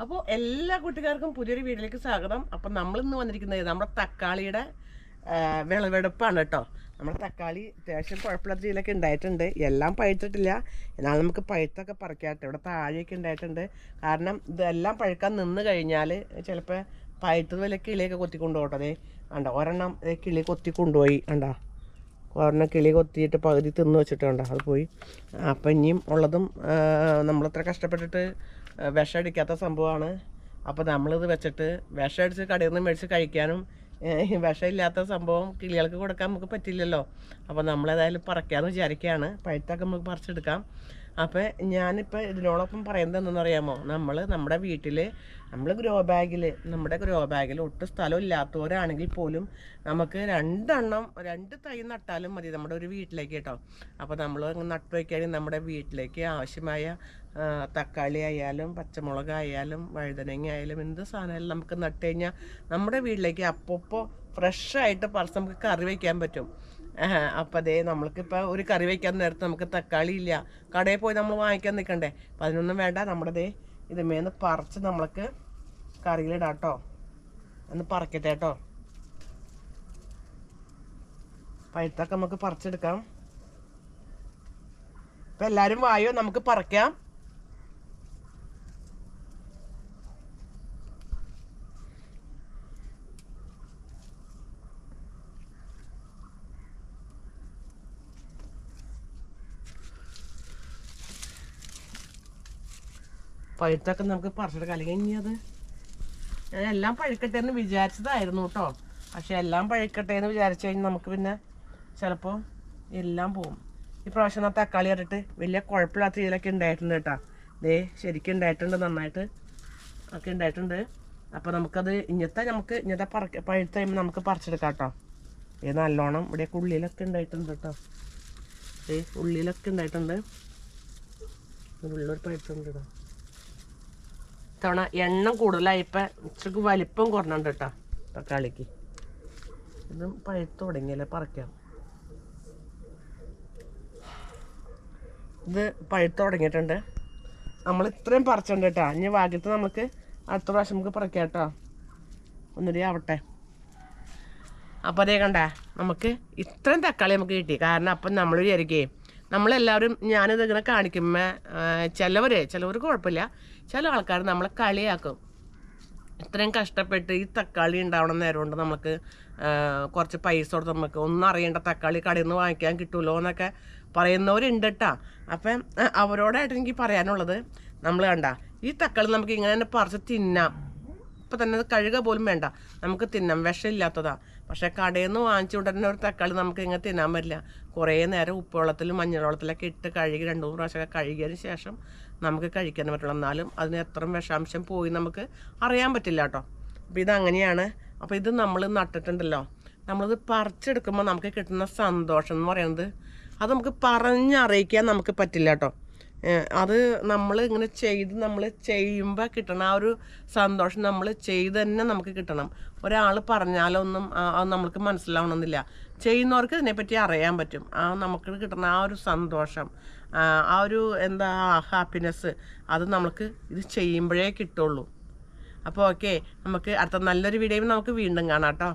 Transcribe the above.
അപ്പോൾ എല്ലാ കൂട്ടുകാർക്കും പുതിയൊരു വീട്ടിലേക്ക് സ്വാഗതം. അപ്പം നമ്മൾ ഇന്ന് വന്നിരിക്കുന്നത് നമ്മുടെ തക്കാളിയുടെ വിളവെടുപ്പാണ് കേട്ടോ. നമ്മുടെ തക്കാളി അത്യാവശ്യം കുഴപ്പമില്ലാത്ത രീതിയിലൊക്കെ ഉണ്ടായിട്ടുണ്ട്. എല്ലാം പഴുത്തിട്ടില്ല. എന്നാൽ നമുക്ക് പഴുത്തൊക്കെ പറിക്കാട്ടെ ഇവിടെ താഴെയൊക്കെ ഉണ്ടായിട്ടുണ്ട്. കാരണം ഇതെല്ലാം പഴുക്കാൻ നിന്ന് കഴിഞ്ഞാൽ ചിലപ്പോൾ പഴുത്തത് വല്ല കിളിയൊക്കെ കൊത്തിക്കൊണ്ടു പോകട്ടെ. അതെ കണ്ടോ ഒരെണ്ണം കിളി കൊത്തി കൊണ്ടുപോയി കണ്ടോ. ഒരെണ്ണം കിളി കൊത്തിയിട്ട് പകുതി തിന്ന് വെച്ചിട്ടുണ്ട് അത് പോയി. അപ്പം ഇനിയും ഉള്ളതും നമ്മളത്ര കഷ്ടപ്പെട്ടിട്ട് വിഷം അടിക്കാത്ത സംഭവമാണ്. അപ്പോൾ നമ്മളിത് വെച്ചിട്ട് വിഷം അടിച്ച് കടയിൽ നിന്ന് മേടിച്ച് കഴിക്കാനും വിഷമില്ലാത്ത സംഭവം കിളികൾക്ക് കൊടുക്കാൻ നമുക്ക് പറ്റില്ലല്ലോ. അപ്പോൾ നമ്മളേതായാലും പറിക്കാമെന്ന് വിചാരിക്കുകയാണ് പഴുത്തൊക്കെ നമുക്ക് പറിച്ചെടുക്കാം. അപ്പോൾ ഞാനിപ്പോൾ ഇതിനോടൊപ്പം പറയുന്നത് എന്തെന്ന് അറിയാമോ നമ്മൾ നമ്മുടെ വീട്ടിൽ നമ്മൾ ഗ്രോ ബാഗിൽ നമ്മുടെ ഗ്രോ ബാഗിൽ ഒട്ടും സ്ഥലം ഇല്ലാത്തവരാണെങ്കിൽ പോലും നമുക്ക് രണ്ടെണ്ണം രണ്ട് തൈ നട്ടാലും മതി നമ്മുടെ ഒരു വീട്ടിലേക്ക് കേട്ടോ. അപ്പോൾ നമ്മൾ നട്ടു വയ്ക്കുകയാണെങ്കിൽ നമ്മുടെ വീട്ടിലേക്ക് ആവശ്യമായ തക്കാളി ആയാലും പച്ചമുളക് ആയാലും വഴുതനങ്ങ ആയാലും എന്ത് സാധനമായാലും നമുക്ക് നട്ട് കഴിഞ്ഞാൽ നമ്മുടെ വീട്ടിലേക്ക് അപ്പോൾ ഫ്രഷായിട്ട് പറിച്ച് നമുക്ക് കറി വയ്ക്കാൻ പറ്റും. അപ്പം അതേ നമ്മൾക്കിപ്പോൾ ഒരു കറി വയ്ക്കാൻ നേരത്ത് നമുക്ക് തക്കാളി ഇല്ല. കടയിൽ പോയി നമ്മൾ വാങ്ങിക്കാൻ നിൽക്കണ്ടേ അപ്പം അതിനൊന്നും വേണ്ട. നമ്മുടെ ദേ ഇതുമേന്ന് പറിച്ച് നമ്മൾക്ക് കറിയിലിടാം കേട്ടോ ഒന്ന് പറിക്കട്ടെ കേട്ടോ. പഴുത്തൊക്കെ നമുക്ക് പറിച്ചെടുക്കാം. ഇപ്പം എല്ലാവരും വായോ? നമുക്ക് പറിക്കാം. പഴുത്തൊക്കെ നമുക്ക് പറിച്ചെടുക്കാം. അല്ലെങ്കിൽ ഇനി അത് ഞാൻ എല്ലാം പഴുക്കട്ടെ എന്ന് വിചാരിച്ചതായിരുന്നു കേട്ടോ. പക്ഷെ എല്ലാം പഴുക്കട്ടെ എന്ന് വിചാരിച്ചു കഴിഞ്ഞാൽ നമുക്ക് പിന്നെ ചിലപ്പോൾ എല്ലാം പോവും. ഈ പ്രാവശ്യം ആ തക്കാളി ഇട്ടിട്ട് വലിയ കുഴപ്പമില്ലാത്ത രീതിയിലൊക്കെ ഉണ്ടായിട്ടുണ്ട് കേട്ടോ. ദേ ശരിക്കും ഉണ്ടായിട്ടുണ്ട് നന്നായിട്ട് ഒക്കെ ഉണ്ടായിട്ടുണ്ട്. അപ്പോൾ നമുക്കത് ഇങ്ങനത്തെ നമുക്ക് ഇങ്ങനത്തെ പറ പഴുത്ത കഴിയുമ്പോൾ നമുക്ക് പറിച്ചെടുക്കാം കേട്ടോ. ഇത് നല്ലോണം ഇവിടെ ഉള്ളിലൊക്കെ ഉണ്ടായിട്ടുണ്ട് കേട്ടോ. ഏ ഉള്ളിലൊക്കെ ഉണ്ടായിട്ടുണ്ട്. ഉള്ളൊരു പഴുത്തുണ്ട് കേട്ടോ. തവണ എണ്ണം കൂടുതലായിപ്പോൾ ഇച്ചിരി വലിപ്പം കുറഞ്ഞുണ്ട് കേട്ടോ തക്കാളിക്ക്. ഇതും പഴുത്ത് തുടങ്ങിയല്ലേ പറിക്കാം. ഇത് പഴുത്ത് തുടങ്ങിയിട്ടുണ്ട്. നമ്മൾ ഇത്രയും പറിച്ചിട്ടുണ്ട് കേട്ടോ. ഇനി ഭാഗ്യത്ത് നമുക്ക് അടുത്ത പ്രാവശ്യം നമുക്ക് പറിക്കാം കേട്ടോ. ഒന്നുകൂടി ആവട്ടെ. അപ്പോൾ അതേ കണ്ടേ നമുക്ക് ഇത്രയും തക്കാളി നമുക്ക് കിട്ടി. കാരണം അപ്പം നമ്മൾ വിചാരിക്കേ നമ്മളെല്ലാവരും ഞാനിത് ഇങ്ങനെ കാണിക്കുമ്പോൾ ചിലവർ ചിലവർക്ക് കുഴപ്പമില്ല. ചില ആൾക്കാർ നമ്മളെ കളിയാക്കും. ഇത്രയും കഷ്ടപ്പെട്ട് ഈ തക്കാളി ഉണ്ടാവണം നേരം കൊണ്ട് നമുക്ക് കുറച്ച് പൈസ കൊടുത്ത് നമുക്ക് ഒന്നും അറിയേണ്ട തക്കാളി കടയിൽ നിന്ന് വാങ്ങിക്കാൻ കിട്ടുമല്ലോ എന്നൊക്കെ പറയുന്നവരുണ്ട് കേട്ടാ അപ്പം അവരോടായിട്ട് എനിക്ക് പറയാനുള്ളത് നമ്മൾ കണ്ട ഈ തക്കാളി നമുക്ക് ഇങ്ങനെ തന്നെ പറിച്ച് തിന്നാം. ഇപ്പം തന്നെ അത് കഴുക പോലും വേണ്ട. നമുക്ക് തിന്നാം വിഷമില്ലാത്തതാ. പക്ഷേ കടയിൽ നിന്ന് വാങ്ങിച്ചു കൊണ്ടുവരുന്ന ഒരു തക്കാളി നമുക്ക് ഇങ്ങനെ തിന്നാൻ പറ്റില്ല. കുറേ നേരം ഉപ്പുവെള്ളത്തിലും മഞ്ഞൾവെള്ളത്തിലൊക്കെ ഇട്ട് കഴുകി രണ്ട് മൂന്ന് പ്രാവശ്യമൊക്കെ കഴുകിയതിന് ശേഷം നമുക്ക് കഴിക്കാൻ പറ്റുള്ളൂ. എന്നാലും അതിന് എത്ര വിഷാംശം പോയി നമുക്ക് അറിയാൻ പറ്റില്ല കേട്ടോ. അപ്പോൾ ഇതങ്ങനെയാണ്. അപ്പോൾ ഇത് നമ്മൾ നട്ടിട്ടുണ്ടല്ലോ. നമ്മളിത് പറിച്ചെടുക്കുമ്പോൾ നമുക്ക് കിട്ടുന്ന സന്തോഷം എന്ന് പറയുന്നത് അത് നമുക്ക് പറഞ്ഞറിയിക്കാൻ നമുക്ക് പറ്റില്ല കേട്ടോ. അത് നമ്മൾ ഇങ്ങനെ ചെയ്ത് നമ്മൾ ചെയ്യുമ്പോൾ കിട്ടണം ആ ഒരു സന്തോഷം നമ്മൾ ചെയ്ത് തന്നെ നമുക്ക് കിട്ടണം. ഒരാൾ പറഞ്ഞാലൊന്നും അത് നമുക്ക് മനസ്സിലാവണമെന്നില്ല. ചെയ്യുന്നവർക്ക് ഇതിനെപ്പറ്റി അറിയാൻ പറ്റും. ആ നമുക്ക് കിട്ടുന്ന ആ ഒരു സന്തോഷം ആ ഒരു എന്താ ഹാപ്പിനെസ് അത് നമുക്ക് ഇത് ചെയ്യുമ്പോഴേ കിട്ടുള്ളൂ. അപ്പോൾ ഓക്കെ നമുക്ക് അടുത്ത നല്ലൊരു വീഡിയോയും നമുക്ക് വീണ്ടും കാണാം കേട്ടോ